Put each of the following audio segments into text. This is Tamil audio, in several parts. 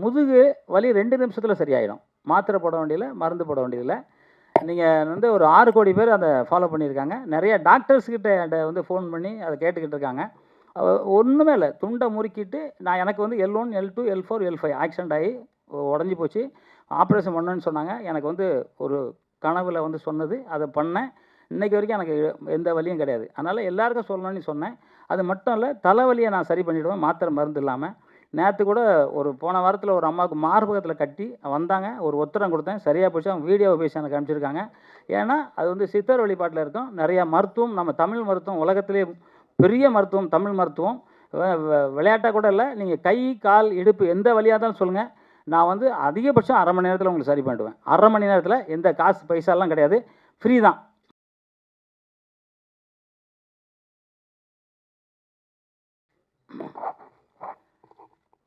முதுகு வலி ரெண்டு நிமிஷத்தில் சரியாயிடும். மாத்திரை போட வேண்டியதில்லை மருந்து போட வேண்டியதில்லை. நீங்கள் வந்து ஒரு ஆறு கோடி பேர் அதை ஃபாலோ பண்ணியிருக்காங்க. நிறைய டாக்டர்ஸ்கிட்ட வந்து ஃபோன் பண்ணி அதை கேட்டுக்கிட்டு இருக்காங்க. ஒன்றுமே இல்லை. துண்டை முறுக்கிட்டு நான் எனக்கு வந்து L one L two L four L five accident ஆகி உடஞ்சி போச்சு. ஆப்ரேஷன் பண்ணணுன்னு சொன்னாங்க. எனக்கு வந்து ஒரு கனவில் வந்து சொன்னது அதை பண்ணேன். இன்றைக்கி வரைக்கும் எனக்கு எந்த வலியும் கிடையாது. அதனால் எல்லாருக்கும் சொல்லணும்னு சொன்னேன். அது மட்டும் இல்லை தலைவலியை நான் சரி பண்ணிவிடுவேன் மாத்திரை மருந்து இல்லாமல் நேற்று கூட ஒரு போன வாரத்தில் ஒரு அம்மாவுக்கு மார்பகத்தில் கட்டி வந்தாங்க. ஒரு உத்தரம் கொடுத்தேன். சரியாக போச்சு. அவங்க வீடியோவை பேசி எனக்கு அனுப்பிச்சிருக்காங்க. ஏன்னா அது வந்து சித்தர் வழிபாட்டில் இருக்கும். நிறையா மருத்துவம் நம்ம தமிழ் மருத்துவம் உலகத்திலே பெரிய மருத்துவம் தமிழ் மருத்துவம். விளையாட்டாக கூட இல்லை. நீங்கள் கை கால் இடுப்பு எந்த வழியாக இருந்தாலும் சொல்லுங்கள் நான் வந்து அதிகபட்சம் அரை மணி நேரத்தில் உங்களுக்கு சரி பண்ணிடுவேன். அரை மணி நேரத்தில் எந்த காசு பைசாலாம் கிடையாது. ஃப்ரீ தான்.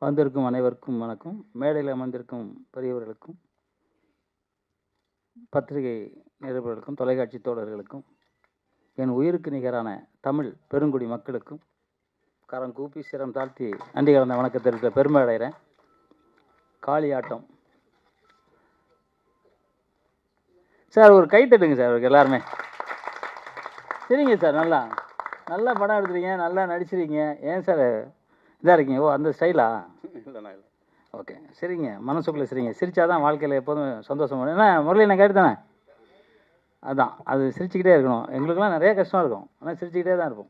வந்திருக்கும் அனைவருக்கும் வணக்கம். மேடையில் அமர்ந்திருக்கும் பெரியவர்களுக்கும் பத்திரிகை நிருபர்களுக்கும் தொலைக்காட்சி தோழர்களுக்கும் என் உயிருக்கு நிகரான தமிழ் பெருங்குடி மக்களுக்கும் கரம் கூப்பி சிரம் தாழ்த்தி நன்றி கலந்த வணக்கத்திற்கு பெருமை அடைகிறேன் காளியாட்டம். சார் ஒரு கை தட்டுங்க சார் அவருக்கு எல்லாருமே. சரிங்க சார் நல்லா நல்லா படம் எடுத்துறீங்க நல்லா நடிச்சிருக்கீங்க. ஏன் சார் இதாக இருக்கீங்க? ஓ அந்த ஸ்டைலா இல்லைண்ணா இல்லை ஓகே சரிங்க. மனசுக்குள்ளே சரிங்க. சிரிச்சாதான் வாழ்க்கையில் எப்போதும் சந்தோஷம் வரும். என்ன முரளி நான் கேட்டு தானே அதான். அது சிரிச்சுக்கிட்டே இருக்கணும். எங்களுக்கெல்லாம் நிறைய கஷ்டம் இருக்கும். ஆனால் சிரிச்சுக்கிட்டே தான் இருப்போம்.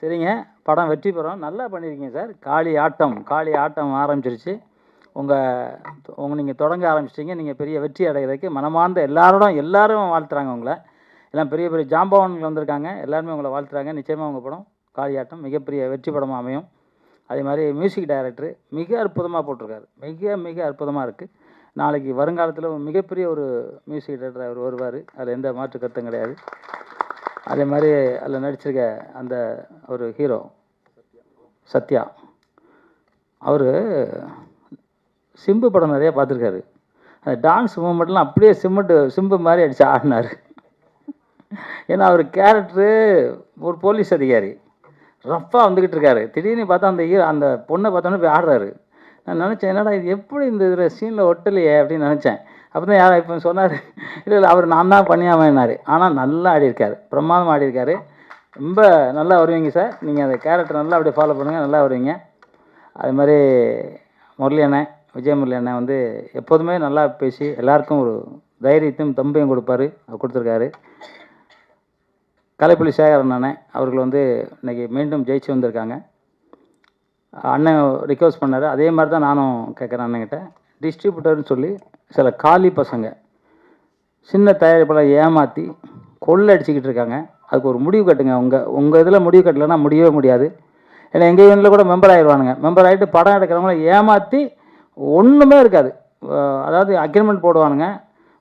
சரிங்க. படம் வெற்றி பெறும். நல்லா பண்ணியிருக்கீங்க சார். காளி ஆட்டம். காளி ஆட்டம் ஆரம்பிச்சிருச்சு. உங்கள் உங்க நீங்கள் தொடங்க ஆரம்பிச்சிட்டீங்க. நீங்கள் பெரிய வெற்றி அடைகிறதுக்கு மனமார்ந்த எல்லாரோடும் எல்லாரும் வாழ்த்துறாங்க உங்களை. எல்லாம் பெரிய பெரிய ஜாம்பவான்கள் வந்திருக்காங்க. எல்லாருமே உங்களை வாழ்த்துறாங்க. நிச்சயமாக உங்கள் படம் காளியாட்டம் மிகப்பெரிய வெற்றி படமாக அமையும். அதே மாதிரி மியூசிக் டைரக்டர் மிக அற்புதமாக போட்டிருக்காரு. மிக மிக அற்புதமாக இருக்குது நாளைக்கு வருங்காலத்தில் மிகப்பெரிய ஒரு மியூசிக் டைரக்டர் அவர் வருவார். அதில் எந்த மாற்று கருத்தும் கிடையாது. அதே மாதிரி அதில் நடிச்சிருக்க அந்த ஒரு ஹீரோ சத்யா. அவர் சிம்பு படம் நிறையா பார்த்துருக்காரு. அந்த டான்ஸ் மூமெண்ட்லாம் அப்படியே சிமெண்ட் சிம்பு மாதிரி அடித்து ஆடினார். ஏன்னா அவர் கேரக்டரு ஒரு போலீஸ் அதிகாரி. ரஃப்பாக வந்துக்கிட்டு இருக்காரு. திடீர்னு பார்த்தா அந்த ஹீரோ அந்த பொண்ணை பார்த்தோன்னே போய் ஆடுறாரு நான் நினச்சேன் என்னடா இது? எப்படி இந்த இதில் சீனில் ஒட்டலையே? அப்படின்னு நினச்சேன். அப்போ தான் யார் இப்போ சொன்னார். இல்லை இல்லை அவர் நான் தான் பண்ணியாமன்னாரு ஆனால் நல்லா ஆடியிருக்காரு. பிரமாதமாக ஆடியிருக்காரு. ரொம்ப நல்லா வருவீங்க சார் நீங்கள் அந்த கேரக்டர் நல்லா அப்படியே ஃபாலோ பண்ணுங்கள் நல்லா வருவீங்க. அது மாதிரி முரளி அண்ணன் விஜய் முரளி அண்ணன் வந்து எப்போதுமே நல்லா பேசி எல்லாருக்கும் ஒரு தைரியத்தையும் தம்பையும் கொடுப்பாரு. அவர் கொடுத்துருக்காரு. கலைப்புலி சேகரன் அண்ணன் அவர்கள் வந்து இன்னைக்கு மீண்டும் ஜெயிச்சு வந்திருக்காங்க. அண்ணன் ரிக்வஸ்ட் பண்ணார். அதே மாதிரி தான் நானும் கேட்குறேன் அண்ணன்கிட்ட. டிஸ்ட்ரிபியூட்டர்னு சொல்லி சில காலி பசங்க சின்ன தயாரிப்பாளர் ஏமாற்றி கொள்ளை அடிச்சுக்கிட்டு இருக்காங்க. அதுக்கு ஒரு முடிவு கட்டுங்க. உங்கள் உங்கள் இதில் முடிவு கட்டலைன்னா முடியவே முடியாது. ஏன்னா எங்கள் யூனியில் கூட மெம்பர் ஆயிடுவானுங்க. மெம்பர் ஆகிட்டு படம் எடுக்கிறவங்கள ஏமாற்றி ஒன்றுமே இருக்காது. அதாவது அக்ரிமெண்ட் போடுவானுங்க.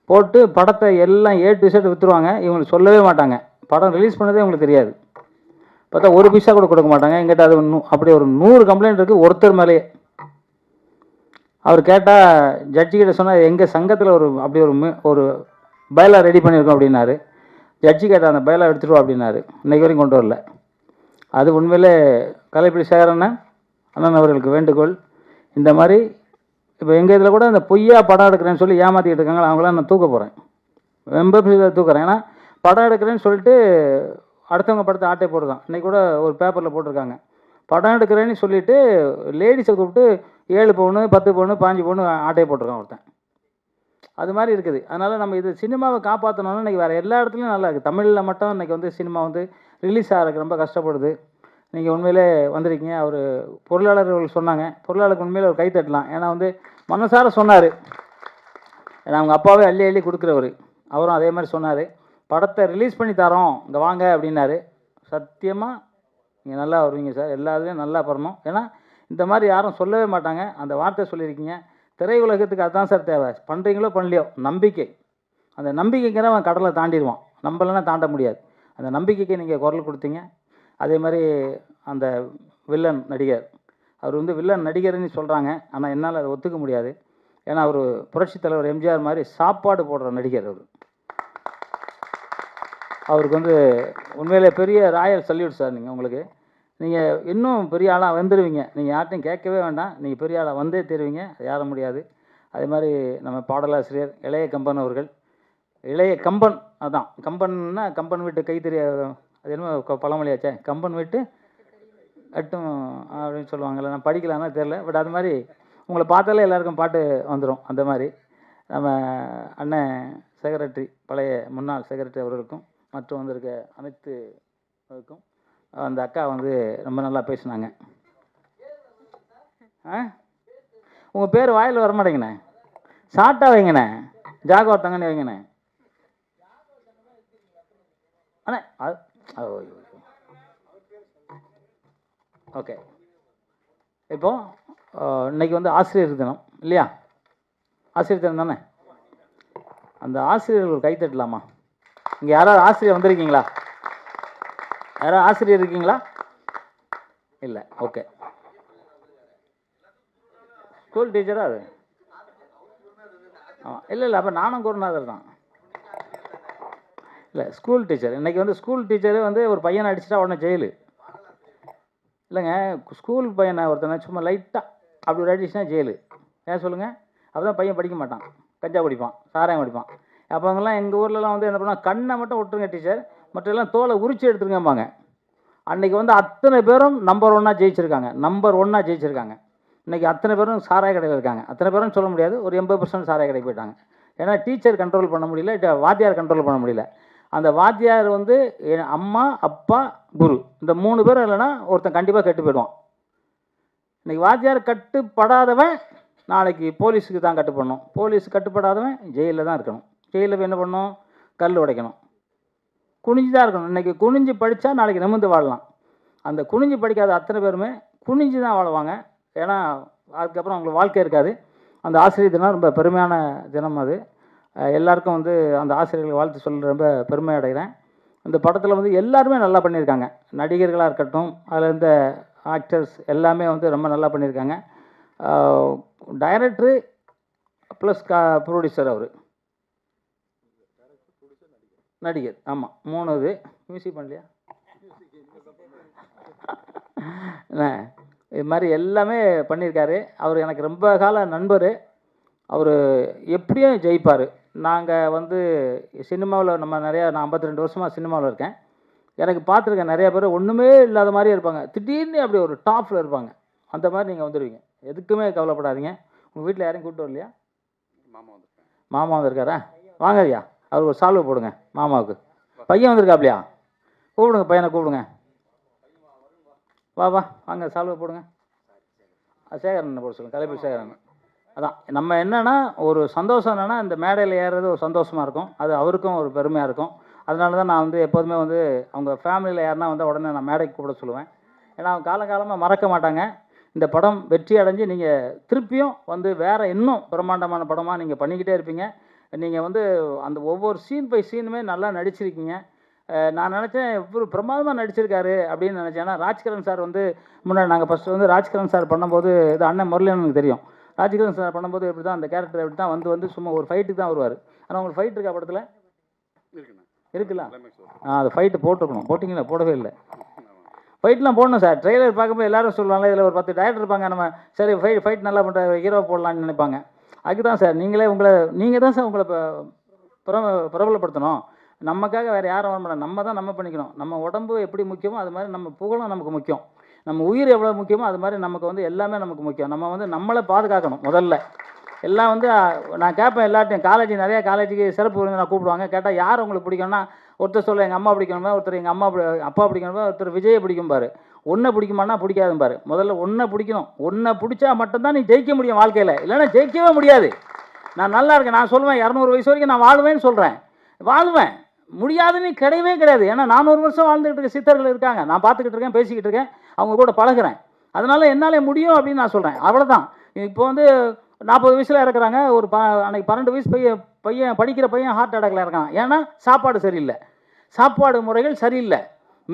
போட்டு படத்தை எல்லாம் ஏ டு விற்றுருவாங்க இவங்களுக்கு சொல்லவே மாட்டாங்க. படம் ரிலீஸ் பண்ணதே உங்களுக்கு தெரியாது. பார்த்தா ஒரு பைசா கூட கொடுக்க மாட்டாங்க. எங்கிட்ட அது நூ அப்படி ஒரு நூறு கம்ப்ளைண்ட் இருக்குது ஒருத்தர் மேலேயே. அவர் கேட்டால் ஜட்ஜிக்கிட்ட சொன்னால் எங்கள் சங்கத்தில் ஒரு அப்படி ஒரு ஒரு பயலா ரெடி பண்ணியிருக்கோம் அப்படின்னாரு. ஜட்ஜி கேட்டால் அந்த பயலா எடுத்துருவோம் அப்படின்னாரு. இன்றைக்கு வரைக்கும் கொண்டு வரல. அது உண்மையிலே கலைப்பிடி சேகரண்ணன் அண்ணன் அவர்களுக்கு வேண்டுகோள். இந்த மாதிரி இப்போ எங்கள் இதில் கூட இந்த பொய்யா படம் எடுக்கிறேன்னு சொல்லி ஏமாற்றிக்கிட்டு இருக்காங்க அவங்களாம் நான் தூக்க போகிறேன் ரொம்ப தூக்குறேன். ஏன்னா படம் எடுக்கிறேன்னு சொல்லிட்டு அடுத்தவங்க படத்தை ஆட்டை போடுதான் இன்றைக்கி கூட ஒரு பேப்பரில் போட்டிருக்காங்க. படம் எடுக்கிறேன்னு சொல்லிட்டு லேடிஸை கூப்பிட்டு ஏழு பவுனு பத்து பவுனு பாஞ்சு பவுனு ஆட்டையை போட்டிருக்கான் ஒருத்தன். அது மாதிரி இருக்குது. அதனால் நம்ம இது சினிமாவை காப்பாற்றணும்னா இன்றைக்கி வேறு எல்லா இடத்துலையும் நல்லா இருக்குது தமிழில் மட்டும் இன்றைக்கி வந்து சினிமா வந்து ரிலீஸ் ஆகிறதுக்கு ரொம்ப கஷ்டப்படுது. நீங்கள் உண்மையிலே வந்திருக்கீங்க. அவர் பொருளாளர்கள் சொன்னாங்க. பொருளாளருக்கு உண்மையிலே அவர் கைத்தட்டலாம் ஏன்னா வந்து மனசார சொன்னார். ஏன்னா அவங்க அப்பாவே அள்ளி அள்ளி கொடுக்குறவர். அவரும் அதே மாதிரி சொன்னார். படத்தை ரிலீஸ் பண்ணி தரோம். இங்கே வாங்க அப்படின்னாரு. சத்தியமாக நீங்கள் நல்லா வருவீங்க சார். எல்லா இதுலேயும் நல்லா பண்ணணும் ஏன்னா இந்த மாதிரி யாரும் சொல்லவே மாட்டாங்க. அந்த வார்த்தை சொல்லியிருக்கீங்க. திரையுலகத்துக்கு அதுதான் சார் தேவை. பண்ணுறீங்களோ பண்ணலையோ நம்பிக்கை. அந்த நம்பிக்கைங்கிறவன் கடலை தாண்டிடுவான். நம்மளனா தாண்ட முடியாது. அந்த நம்பிக்கைக்கு நீங்கள் குரல் கொடுத்தீங்க. அதே மாதிரி அந்த வில்லன் நடிகர். அவர் வந்து வில்லன் நடிகர்னு சொல்கிறாங்க ஆனால் என்னால் அதை ஒத்துக்க முடியாது. ஏன்னா அவர் புரட்சித் தலைவர் எம்ஜிஆர் மாதிரி சாப்பாடு போடுற நடிகர் அவர். அவருக்கு வந்து உண்மையிலே பெரிய ராயல் சல்யூட் சார் நீங்கள் உங்களுக்கு. நீங்கள் இன்னும் பெரிய ஆளாக வந்துடுவீங்க நீங்கள் யார்ட்டையும் கேட்கவே வேண்டாம். நீங்கள் பெரிய ஆளாக வந்தே தருவீங்க. அது முடியாது. அதே மாதிரி நம்ம பாடலாசிரியர் இளைய கம்பன் அவர்கள். இளைய கம்பன் அதான். கம்பன்னா கம்பன் வீட்டு கைத்தறி அது என்னமோ பழமொழியாச்சே. கம்பன் வீட்டு அட்டும் அப்படின்னு சொல்லுவாங்கல்ல. நான் படிக்கலாம்னா தெரில பட் அது மாதிரி உங்களை பார்த்தாலே எல்லாருக்கும் பாட்டு வந்துடும் அந்த மாதிரி நம்ம அண்ணன் செக்ரட்டரி பழைய முன்னாள் செக்ரட்டரி அவர்களுக்கும். மற்றும் வந்திருக்க அனைத்து இதுக்கும் அந்த அக்கா வந்து ரொம்ப நல்லா பேசினாங்க. ஆ? உங்கள் பேர் வாயில் வர மாட்டேங்கண்ணே ஷார்ட்டாக வைங்கண்ணே. ஜாகோ தங்கண்ணே வைங்கண்ணே. அண்ணே அது ஓகே. இப்போ இன்னைக்கு வந்து ஆசிரியர் தினம் இல்லையா? ஆசிரியர் தினம் தானே? அந்த ஆசிரியர்கள் கைத்தட்டலாமா? இங்கே யாராவது ஆசிரியர் வந்திருக்கீங்களா? யாராவது ஆசிரியர் இருக்கீங்களா? இல்லை ஓகே ஸ்கூல் டீச்சரா அது? ஆமாம் இல்லை இல்லை அப்போ நானும் குருநாதர் தான். இல்லை ஸ்கூல் டீச்சர் இன்றைக்கி வந்து ஸ்கூல் டீச்சரு வந்து ஒரு பையனை அடிச்சிட்டா உடனே ஜெயிலு இல்லைங்க ஸ்கூல் பையனை ஒருத்தனை சும்மா லைட்டாக அப்படி ஒரு அடிச்சுனா ஜெயிலு ஏன் சொல்லுங்கள் அப்போ தான் பையன் படிக்க மாட்டான். கஞ்சா குடிப்பான் சாராயம் குடிப்பான். அப்போ அவங்கெல்லாம் எங்கள் ஊர்லலாம் வந்து என்ன பண்ணுவாங்க கண்ணை மட்டும் விட்டுருங்க டீச்சர் மற்ற எல்லாம் தோலை உரிச்சு எடுத்துருங்கம்பாங்க. அன்றைக்கி வந்து அத்தனை பேரும் நம்பர் ஒன்னாக ஜெயிச்சிருக்காங்க. நம்பர் ஒன்னாக ஜெயிச்சிருக்காங்க. இன்றைக்கி அத்தனை பேரும் சாராய கடையில் இருக்காங்க. அத்தனை பேரும் சொல்ல முடியாது. ஒரு எண்பது பர்சன்ட் சாராய கடைக்கு போயிட்டாங்க. ஏன்னா டீச்சர் கண்ட்ரோல் பண்ண முடியல வாத்தியார் கண்ட்ரோல் பண்ண முடியல. அந்த வாத்தியார் வந்து என் அம்மா அப்பா குரு. இந்த மூணு பேரும் இல்லைன்னா ஒருத்தன் கண்டிப்பாக கெட்டு போயிடுவான். இன்னைக்கு வாத்தியார் கட்டுப்படாதவன் நாளைக்கு போலீஸுக்கு தான் கட்டுப்படணும். போலீஸ் கட்டுப்படாதவன் ஜெயிலில் தான் இருக்கணும். ஜெயிலில் போய் என்ன பண்ணணும்? கல் உடைக்கணும். குனிஞ்சு தான் இருக்கணும். இன்னைக்கு குனிஞ்சு படித்தா நாளைக்கு நிமிர்ந்து வாழலாம். அந்த குனிஞ்சு படிக்காத அத்தனை பேருமே குனிஞ்சு தான் வாழ்வாங்க. ஏன்னா அதுக்கப்புறம் அவங்களுக்கு வாழ்க்கை இருக்காது. அந்த ஆசிரியர் தினம் ரொம்ப பெருமையான தினம் அது. எல்லாருக்கும் வந்து அந்த ஆசிரியர்கள் வாழ்த்து சொல்ல ரொம்ப பெருமை அடைகிறேன். இந்த படத்தில் வந்து எல்லாருமே நல்லா பண்ணியிருக்காங்க. நடிகர்களாக இருக்கட்டும் அதில் இருந்த ஆக்டர்ஸ் எல்லாமே வந்து ரொம்ப நல்லா பண்ணியிருக்காங்க. டைரக்டரு ப்ளஸ் கா ப்ரொடியூசர் அவர். நடிகர். ஆமாம் மூணு இது மியூசிக் பண்ணலையா இது மாதிரி எல்லாமே பண்ணியிருக்காரு. அவர் எனக்கு ரொம்ப கால நண்பர். அவர் எப்படியும் ஜெயிப்பார். நாங்கள் வந்து சினிமாவில் நம்ம நிறையா நான் 52 ரெண்டு வருஷமாக சினிமாவில் இருக்கேன். எனக்கு பார்த்துருக்கேன் நிறைய பேர். ஒன்றுமே இல்லாத மாதிரியே இருப்பாங்க. திடீர்னு அப்படி ஒரு டாப்பில் இருப்பாங்க. அந்த மாதிரி நீங்கள் வந்துடுவீங்க எதுக்குமே கவலைப்படாதீங்க. உங்கள் வீட்டில் யாரையும் கூப்பிட்டு வரலையா? மாமா வந்திருக்காரா? வாங்க ஐயா. அவர் ஒரு சால்வை போடுங்க மாமாவுக்கு. பையன் வந்திருக்காப்லையா? கூப்பிடுங்க பையனை கூப்பிடுங்க. வா வா வாங்க சால்வை போடுங்க. சேகரன் போட சொல்லுங்கள் கலைப்பு சேகரன் அதான் நம்ம என்னென்னா ஒரு சந்தோஷம் என்னென்னா இந்த மேடையில் ஏறுறது ஒரு சந்தோஷமாக இருக்கும். அது அவருக்கும் ஒரு பெருமையாக இருக்கும். அதனால தான் நான் வந்து எப்போதுமே வந்து அவங்க ஃபேமிலியில் யாருன்னா வந்து உடனே நான் மேடைக்கு கூப்பிட சொல்லுவேன். ஏன்னா அவங்க காலங்காலமாக மறக்க மாட்டாங்க. இந்த படம் வெற்றி அடைஞ்சு நீங்கள் திருப்பியும் வந்து வேறு இன்னும் பிரம்மாண்டமான படமாக நீங்கள் பண்ணிக்கிட்டே இருப்பீங்க. நீங்கள் வந்து அந்த ஒவ்வொரு சீன் பை சீனுமே நல்லா நடிச்சிருக்கீங்க. நான் நினச்சேன் இவர் பிரமாதமாக நடிச்சிருக்காரு அப்படின்னு நினச்சேன். ஏன்னா ராஜ்கிரண் சார் வந்து முன்னாடி நாங்கள் ஃபஸ்ட்டு வந்து ராஜ்கிரண் சார் பண்ணும்போது இது அண்ணன் முரளின்னு எனக்கு தெரியும். ராஜ்கிரண் சார் பண்ணும்போது இப்படி தான் அந்த கேரக்டர் இப்படி தான் வந்து வந்து சும்மா ஒரு ஃபைட்டுக்கு தான் வருவார். ஆனால் உங்களுக்கு ஃபைட் இருக்கா படத்தில்? இருக்குல்ல? ஆ அது ஃபைட்டு போட்டுருக்கணும். போட்டிங்களா? போடவே இல்லை. ஃபைட்லாம் போடணும் சார் ட்ரெய்லர் பார்க்கும்போது எல்லாரும் சொல்லுவாங்க இதில் ஒரு பத்து டேரக்டர் இருப்பாங்க நம்ம சரி ஃபைட் ஃபைட் நல்லா பண்ணுற ஹீரோ போடலாம்னு நினைப்பாங்க. அதுக்கு தான் சார். நீங்களே உங்களை நீங்கள் தான் சார் உங்களை ப- பிரப பிரபலப்படுத்தணும். நமக்காக வேறு யாரும் வர மாட்டோம் நம்ம தான் நம்ம பண்ணிக்கணும். நம்ம உடம்பு எப்படி முக்கியமோ அது மாதிரி நம்ம புகழும் நமக்கு முக்கியம். நம்ம உயிர் எவ்வளோ முக்கியமோ அது மாதிரி நமக்கு வந்து எல்லாமே நமக்கு முக்கியம். நம்ம வந்து நம்மளை பாதுகாக்கணும் முதல்ல. எல்லாம் வந்து நான் கேட்பேன் எல்லார்ட்டையும் காலேஜ் நிறையா காலேஜுக்கு சிறப்பு விருந்தினா கூப்பிடுவாங்க. கேட்டால் யார் உங்களுக்கு பிடிக்கும்னா ஒருத்தர் சொல்ல எங்கள் அம்மா பிடிக்கணுமா ஒருத்தர் எங்கள் அம்மா அப்பா பிடிக்கணுமா ஒருத்தர் விஜயை பிடிக்கும் பாரு. ஒன்றை பிடிக்குமானா பிடிக்காதும் பாரு. முதல்ல ஒன்றை பிடிக்கணும். ஒன்றை பிடிச்சா மட்டும்தான் நீ ஜெயிக்க முடியும் வாழ்க்கையில். இல்லைன்னா ஜெயிக்கவே முடியாது. நான் நல்லா இருக்கேன். நான் சொல்லுவேன் இரநூறு வயசு வரைக்கும் நான் வாழ்வேன்னு சொல்கிறேன் வாழ்வேன். முடியாதுன்னு கிடையவே கிடையாது. ஏன்னா நானூறு வருஷம் வாழ்ந்துகிட்டு இருக்க சித்தர்கள் இருக்காங்க. நான் பார்த்துக்கிட்டு இருக்கேன் பேசிக்கிட்டு இருக்கேன். அவங்க கூட பழகுறேன். அதனால் என்னால் முடியும் அப்படின்னு நான் சொல்கிறேன் அவ்வளோதான் இப்போ வந்து நாற்பது வயசில் இறக்குறாங்க ஒரு ப அன்னைக்கு பன்னெண்டு வயசு பையன் பையன் படிக்கிற பையன் ஹார்ட் அட்டாக்ல இருக்கான் ஏன்னா சாப்பாடு சரியில்லை. சாப்பாடு முறைகள் சரியில்லை.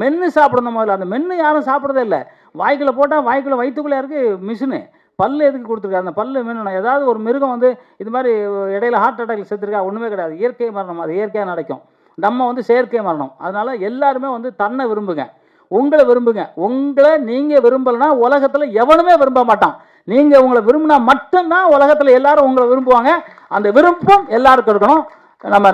மென்று சாப்பிடணும் முதல்ல. அந்த மென்று யாரும் சாப்பிட்றதே இல்லை. வாய்க்குள்ளே போட்டால் வாய்க்குள்ளே வயிற்றுக்குள்ளே இருக்குது மிஷினு. பல் எதுக்கு கொடுத்துருக்காரு அந்த பல்லு மென்னணும் ஏதாவது ஒரு மிருகம் வந்து இது மாதிரி இடையில ஹார்ட் அட்டாக்ல செத்துருக்கா? ஒன்றுமே கிடையாது. இயற்கை மரணம். அது இயற்கையாக நடக்கும். நம்ம வந்து செயற்கை மரணம். அதனால் எல்லாருமே வந்து தன்னை விரும்புங்க. உங்களை விரும்புங்க. உங்களை நீங்கள் விரும்பலைன்னா உலகத்தில் எவனுமே விரும்ப மாட்டான். நீங்கள் உங்களை விரும்பினா மட்டும்தான் உலகத்தில் எல்லாரும் உங்களை விரும்புவாங்க. அந்த விருப்பம் எல்லாருக்கும் இருக்கணும். நம்ம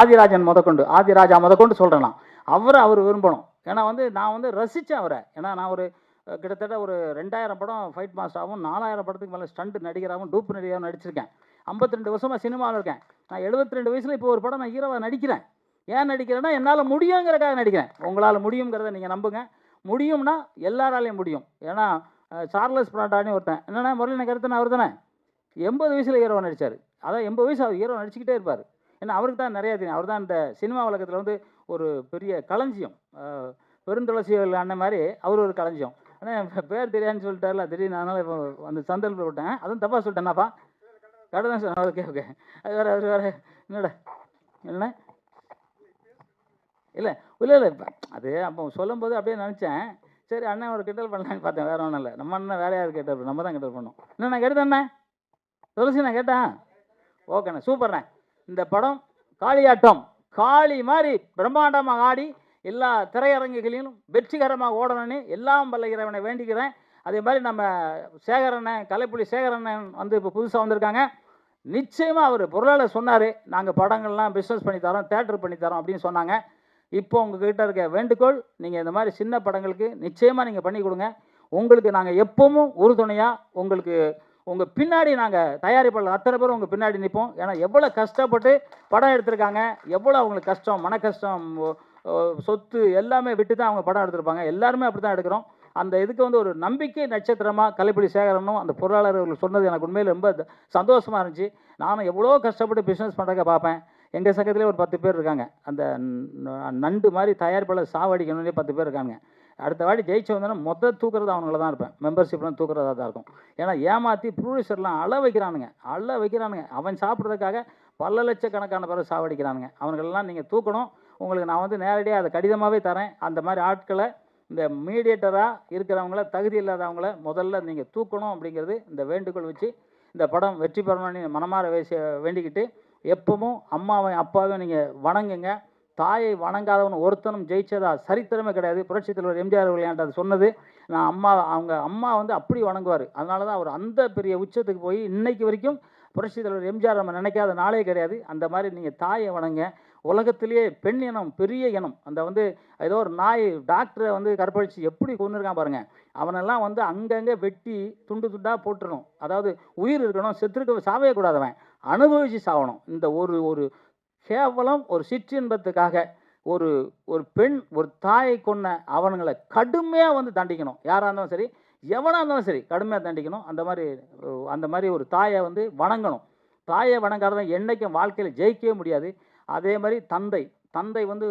ஆதிராஜன் முதற்கொண்டு ஆதிராஜா முதற்கொண்டு சொல்கிறேன் நான் அவரை அவர் விரும்பணும். ஏன்னா வந்து நான் வந்து ரசித்தேன் அவரை. ஏன்னா நான் ஒரு கிட்டத்தட்ட ஒரு ரெண்டாயிரம் படம் ஃபைட் மாஸ்டராகவும் நாலாயிரம் படத்துக்கு மேலே ஸ்டண்ட் நடிகராகவும் டூப் நடிகராகவும் நடிச்சிருக்கேன். 52 ரெண்டு வருஷமாக சினிமாவில் இருக்கேன். நான் 72 ரெண்டு வயசில் இப்போ ஒரு படம் நான் ஹீரோவாக நடிக்கிறேன். ஏன் நடிக்கிறேன்னா என்னால் முடியுங்கிறக்காக நடிக்கிறேன். உங்களால் முடியுங்கிறத நீங்கள் நம்புங்க. முடியும்னா எல்லாராலையும் முடியும். ஏன்னா சார்லஸ் பிராண்டானே ஒருத்தன். என்னென்னா முரளி கருத்தன் அவர் தானே எண்பது வயசில் ஹீரோவை நடித்தார் அதான் எண்பது வயசு அவர் ஹீரோ நடிச்சுக்கிட்டே இருப்பார். ஏன்னா அவருக்கு தான் நிறைய தெரியும். அவர் தான் இந்த சினிமா உலகத்தில் வந்து ஒரு பெரிய களஞ்சியம். பெருந்துளசியல் அண்ணன் மாதிரி அவர் ஒரு களஞ்சியம். ஆனால் பேர் தெரியாதுன்னு சொல்லிட்டார்ல திடீர்னு அதனால் இப்போ அந்த சந்தல் விட்டேன். அதுவும் தப்பாக சொல்லிட்டேன்னாப்பா கரெக்டாக தான் ஓகே ஓகே. அது வேறு அது வேறு. என்னடா? என்ன? இல்லை இல்லை இல்லை. அது அப்போ சொல்லும்போது அப்படியே நினச்சேன். சரி அண்ணன் ஒரு கிண்டல் பண்ணலான்னு பார்த்தேன். வேற ஒன்றும் இல்லை. நம்ம அண்ணன் வேற யார் கேட்டார் நம்ம தான் கிண்டல் பண்ணோம் என்ன நான் கேட்டேன் அண்ணன் துளசி நான் கேட்டேன் ஓகேண்ணே சூப்பர்ண்ணே இந்த படம் காளியாட்டம். காளி மாதிரி பிரம்மாண்டமாக ஆடி எல்லா திரையரங்குகளிலும் வெற்றிகரமாக ஓடணும்னு எல்லாம் வல்ல இறைவனை வேண்டிக்கிறேன். அதே மாதிரி நம்ம சேகரண்ணன் கலைப்புலி சேகரண்ணன் வந்து இப்போ புதுசாக வந்திருக்காங்க. நிச்சயமாக அவர் பொருளாளர் சொன்னார் நாங்கள் படங்கள்லாம் பிஸ்னஸ் பண்ணி தரோம் தேட்டர் பண்ணி தரோம் அப்படின்னு சொன்னாங்க. இப்போ உங்ககிட்ட இருக்க வேண்டுகோள் நீங்கள் இந்த மாதிரி சின்ன படங்களுக்கு நிச்சயமாக நீங்கள் பண்ணி கொடுங்க. உங்களுக்கு நாங்கள் எப்பவும் உறுதுணையாக உங்களுக்கு உங்கள் பின்னாடி நாங்கள் தயாரிப்பாளர் அத்தனை பேரும் உங்கள் பின்னாடி நிற்போம் ஏன்னா எவ்வளோ கஷ்டப்பட்டு படம் எடுத்திருக்காங்க எவ்வளோ அவங்களுக்கு கஷ்டம் மன கஷ்டம் சொத்து எல்லாமே விட்டு தான் அவங்க படம் எடுத்திருப்பாங்க. எல்லாருமே அப்படி தான் எடுக்கிறோம். அந்த இதுக்கு வந்து ஒரு நம்பிக்கை நட்சத்திரமாக கலைப்படி சேகரனும் அந்த பொருளாளர் சொன்னது எனக்கு உண்மையில் ரொம்ப சந்தோஷமாக இருந்துச்சு. நானும் எவ்வளோ கஷ்டப்பட்டு பிஸ்னஸ் பண்ணுறக்க பார்ப்பேன். எங்கள் சங்கத்திலே ஒரு பத்து பேர் இருக்காங்க. அந்த ந- நண்டு மாதிரி தயாரிப்பாளர் சாவடிக்கணும்னே பத்து பேர் இருக்காங்க அடுத்த வாட்டி ஜெயிச்சு வந்தோன்னா மொத்த தூக்குறது அவங்கள தான் இருப்பேன். மெம்பர்ஷிப்லாம் தூக்குறதா தான் இருக்கும். ஏன்னா ஏமாற்றி ப்ரொடியூசர்லாம் அழ வைக்கிறானுங்க. அழ வைக்கிறானுங்க. அவன் சாப்பிட்றதுக்காக பல லட்சக்கணக்கான பேரை சாவடிக்கிறானுங்க. அவங்களெல்லாம் நீங்கள் தூக்கணும். உங்களுக்கு நான் வந்து நேரடியாக அதை கடிதமாகவே தரேன். அந்த மாதிரி ஆட்களை இந்த மீடியேட்டராக இருக்கிறவங்கள தகுதி இல்லாதவங்கள முதல்ல நீங்கள் தூக்கணும் அப்படிங்கிறது இந்த வேண்டுகோள் வச்சு இந்த படம் வெற்றி பெறணும்னு மனமாற வேசிய வேண்டிக்கிட்டு எப்பவும் அம்மாவை அப்பாவையும் நீங்கள் வணங்குங்க. தாயை வணங்காதவன் ஒருத்தனும் ஜெயிச்சதா சரித்திரமே கிடையாது. புரட்சித் தலைவர் எம்ஜிஆர் விளையாண்டது சொன்னது. நான் அம்மா அவங்க அம்மா வந்து அப்படி வணங்குவார். அதனால தான் அவர் அந்த பெரிய உச்சத்துக்கு போய் இன்னைக்கு வரைக்கும் புரட்சித் தலைவர் எம்ஜிஆர் நம்ம நினைக்காத நாளே கிடையாது. அந்த மாதிரி நீங்கள் தாயை வணங்க. உலகத்திலேயே பெண் இனம் பெரிய இனம். அந்த வந்து ஏதோ ஒரு நாய் டாக்டரை வந்து கற்பழித்து எப்படி கொண்டுருக்கான் பாருங்கள் அவனெல்லாம் வந்து அங்கங்கே வெட்டி துண்டு துண்டாக போட்டுடணும் அதாவது உயிர் இருக்கணும் செத்துருக்க சாவே கூடாதவன். அனுபவித்து சாகணும். இந்த ஒரு ஒரு கேவலம் ஒரு சிற்றின்பத்துக்காக ஒரு ஒரு பெண் ஒரு தாயை கொன்ன அவனுங்களை கடுமையாக வந்து தண்டிக்கணும். யாராக இருந்தாலும் சரி எவனாக இருந்தாலும் சரி கடுமையாக தண்டிக்கணும். அந்த மாதிரி அந்த மாதிரி ஒரு தாயை வந்து வணங்கணும். தாயை வணங்காதவன் என்றைக்கும் வாழ்க்கையில் ஜெயிக்கவே முடியாது. அதே மாதிரி தந்தை தந்தை வந்து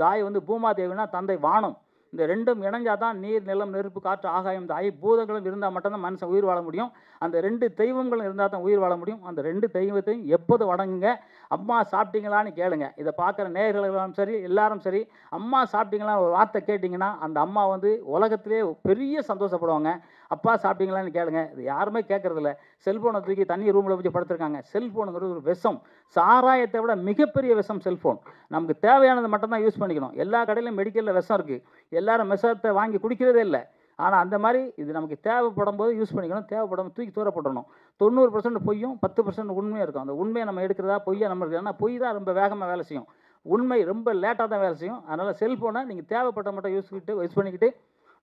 தாய் வந்து பூமாதேவினா தந்தை வானம் இந்த ரெண்டும் இணைஞ்சா தான் நீர் நிலம் நெருப்பு காற்று ஆகாயம் இந்த பூதங்களும் இருந்தால் மட்டும்தான் மனுஷன் உயிர் வாழ முடியும். அந்த ரெண்டு தெய்வங்களும் இருந்தால் தான் உயிர் வாழ முடியும். அந்த ரெண்டு தெய்வத்தையும் எப்போது வணங்குங்க? அம்மா சாப்பிட்டீங்களான்னு கேளுங்க. இதை பார்க்குற நேயர்களும் சரி எல்லாரும் சரி அம்மா சாப்பிட்டீங்களா ஒரு வார்த்தை கேட்டிங்கன்னா அந்த அம்மா வந்து உலகத்திலே பெரிய சந்தோஷப்படுவாங்க. அப்பா சாப்பிட்டீங்களான்னு கேளுங்க. இது யாருமே கேட்கறதில்ல. செல்ஃபோனை தூக்கி தண்ணி ரூமில் வச்சு படுத்துருக்காங்க. செல்ஃபோனுங்கிறது ஒரு விஷம். சாராயத்தை விட மிகப்பெரிய விஷம் செல்ஃபோன். நமக்கு தேவையானது மட்டும்தான் யூஸ் பண்ணிக்கணும். எல்லா கடையிலும் மெடிக்கலில் விஷம் இருக்குது எல்லாரும் விஷத்தை வாங்கி குடிக்கிறதே இல்லை. ஆனால் அந்த மாதிரி இது நமக்கு தேவைப்படும் போது யூஸ் பண்ணிக்கணும். தேவைப்படும் தூக்கி தூரப்படணும் தொண்ணூறு பர்சன்ட் பொய்யும் பத்து பர்சன்ட் உண்மையாக இருக்கும். அந்த உண்மையை நம்ம எடுக்கிறதா பொய்யா நம்ம இருக்குது ஏன்னா பொய் தான் ரொம்ப வேகமாக வேலை செய்யும். உண்மை ரொம்ப லேட்டாக தான் வேலை செய்யும். அதனால் செல்ஃபோனை நீங்கள் தேவைப்பட்ட மட்டும் யூஸ் பண்ணிட்டு யூஸ் பண்ணிக்கிட்டு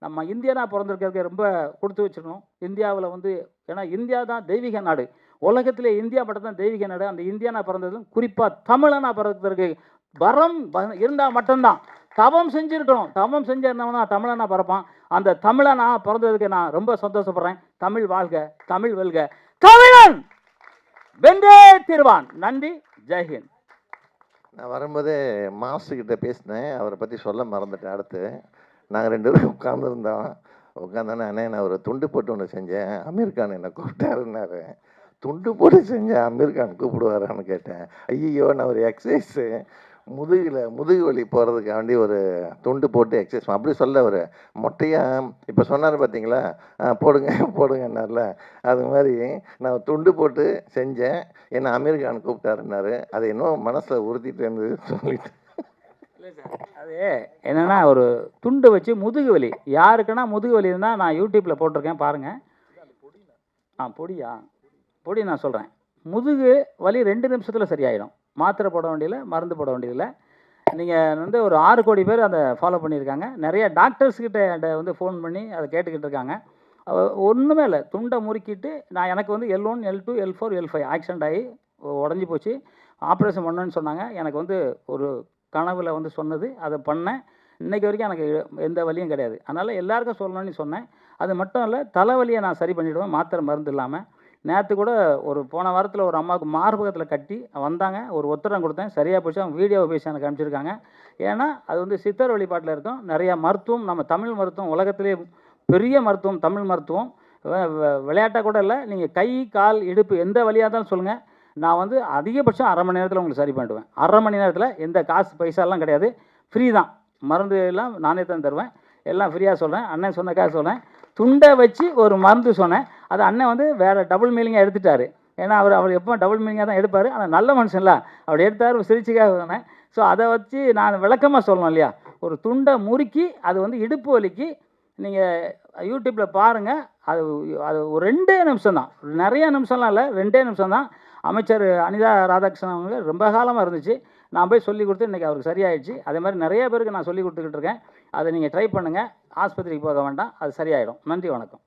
நம்ம இந்தியனாக பிறந்திருக்கிறதுக்கு ரொம்ப கொடுத்து வச்சிடணும் இந்தியாவில் வந்து ஏன்னா இந்தியா தான் தெய்வீக நாடு. உலகத்திலே இந்தியா மட்டும் தான் தெய்வீக நாடு. அந்த இந்தியானா பிறந்ததும் குறிப்பாக தமிழனா பிறந்ததற்கு வரம் இருந்தால் மட்டும்தான். தவம் செஞ்சுருக்கணும். தவம் செஞ்சிருந்தவனா தமிழனா பிறப்பான். அந்த தமிழனா பிறந்ததுக்கு நான் ரொம்ப சந்தோஷப்படுறேன். தமிழ் வாழ்க தமிழ் வெல்க. தமிழன்! வென்றே திருவான். நன்றி. ஜெய்ஹிந்த் நான் வரும்போது மாஸ்டர்கிட்ட பேசினேன். அவரை பற்றி சொல்ல மறந்துட்டேன். அடுத்து நாங்கள் ரெண்டு பேரும் உட்காந்துருந்தோம் உட்காந்தோன்னே அண்ணே நான் ஒரு துண்டு போட்டு ஒன்று செஞ்சேன். அமீர் கான் என்னை கூப்பிட்டாருன்னாரு. துண்டு போட்டு செஞ்சேன். அமீர் கான் கூப்பிடுவாரான்னு கேட்டேன். ஐயோ நான் ஒரு எக்ஸசைஸு முதுகில் முதுகு வலி போகிறதுக்காண்டி ஒரு துண்டு போட்டு எக்ஸசைஸ் அப்படி சொல்ல ஒரு மொட்டையாக இப்போ சொன்னார் பார்த்தீங்களா போடுங்க போடுங்கன்னார்ல. அது மாதிரி நான் துண்டு போட்டு செஞ்சேன். என்னை அமீர் கான் கூப்பிட்டாருன்னாரு. அதை இன்னும் மனசில் உறுத்திட்டு இருந்தது சொல்லிட்டு. அது என்னென்னா ஒரு துண்டு வச்சு முதுகு வலி. யாருக்குன்னா முதுகு வலி இருந்தால் நான் யூடியூப்பில் போட்டிருக்கேன் பாருங்கள் ஆ பொடியா? பொடி நான் சொல்கிறேன் முதுகு வலி ரெண்டு நிமிஷத்தில் சரியாயிடும். மாத்திரை போட வேண்டியதில்லை மருந்து போட வேண்டியதில்லை. நீங்கள் வந்து ஒரு ஆறு கோடி பேர் அதை ஃபாலோ பண்ணியிருக்காங்க. நிறைய டாக்டர்ஸ்கிட்ட வந்து ஃபோன் பண்ணி அதை கேட்டுக்கிட்டு இருக்காங்க. ஒன்றுமே இல்லை. துண்டை முறுக்கிட்டு நான் எனக்கு வந்து L one L two L four L five accident ஆகி உடஞ்சி போச்சு. ஆப்ரேஷன் பண்ணணும்னு சொன்னாங்க. எனக்கு வந்து ஒரு கனவில் வந்து சொன்னது. அதை பண்ணேன். இன்றைக்கி வரைக்கும் எனக்கு எந்த வழியும் கிடையாது. அதனால் எல்லாருக்கும் சொல்லணும்னு சொன்னேன். அது மட்டும் இல்லை தலைவலியை நான் சரி பண்ணிவிடுவேன் மாத்திரை மருந்து இல்லாமல் நேற்று கூட ஒரு போன வாரத்தில் ஒரு அம்மாவுக்கு மார்பகத்தில் கட்டி வந்தாங்க. ஒரு ஒத்தடம் கொடுத்தேன். சரியாக போச்சு. அவங்க வீடியோவை பேசி எனக்கு அனுப்பிச்சிருக்காங்க. ஏன்னா அது வந்து சித்தர் வழிபாட்டில் இருக்கும். நிறையா மருத்துவம் நம்ம தமிழ் மருத்துவம் உலகத்திலே பெரிய மருத்துவம் தமிழ் மருத்துவம். விளையாட்டாக கூட இல்லை. நீங்கள் கை கால் இடுப்பு எந்த வழியாக இருந்தாலும் சொல்லுங்கள் நான் வந்து அதிகபட்சம் அரை மணி நேரத்தில் உங்களுக்கு சரி பண்ணிடுவேன். அரை மணி நேரத்தில் எந்த காசு பைசாலாம் கிடையாது. ஃப்ரீ தான். மருந்து எல்லாம் நானே தான் தருவேன். எல்லாம் ஃப்ரீயாக சொல்கிறேன் அண்ணன் சொன்னக்காக சொல்கிறேன் துண்டை வச்சு ஒரு மருந்து சொன்னேன். அது அண்ணன் வந்து வேறு டபுள் மீனிங்காக எடுத்துட்டார். ஏன்னா அவர் அவர் எப்போ டபுள் மீனிங்காக தான் எடுப்பார். ஆனால் நல்ல மனுஷன்ல அவர் எடுத்தார் சிரிச்சுக்காக தானே ஸோ அதை வச்சு நான் விளக்கமாக சொல்லணும் இல்லையா? ஒரு துண்டை முறுக்கி அது வந்து இடுப்பு வலிக்கு நீங்கள் யூடியூப்பில் பாருங்கள் அது அது ஒரு ரெண்டே நிமிஷம் தான். நிறைய நிமிஷம்லாம் இல்லை ரெண்டே நிமிஷம் தான். அமைச்சர் அனிதா ராதாகிருஷ்ணன் அவங்க ரொம்ப காலமாக இருந்துச்சு. நான் போய் சொல்லி கொடுத்து இன்றைக்கி அவருக்கு சரியாயிடுச்சு. அதே மாதிரி நிறைய பேருக்கு நான் சொல்லி கொடுத்துக்கிட்டு இருக்கேன். அதை நீங்கள் ட்ரை பண்ணுங்கள் ஆஸ்பத்திரிக்கு போக வேண்டாம். அது சரியாயிடும். நன்றி வணக்கம்.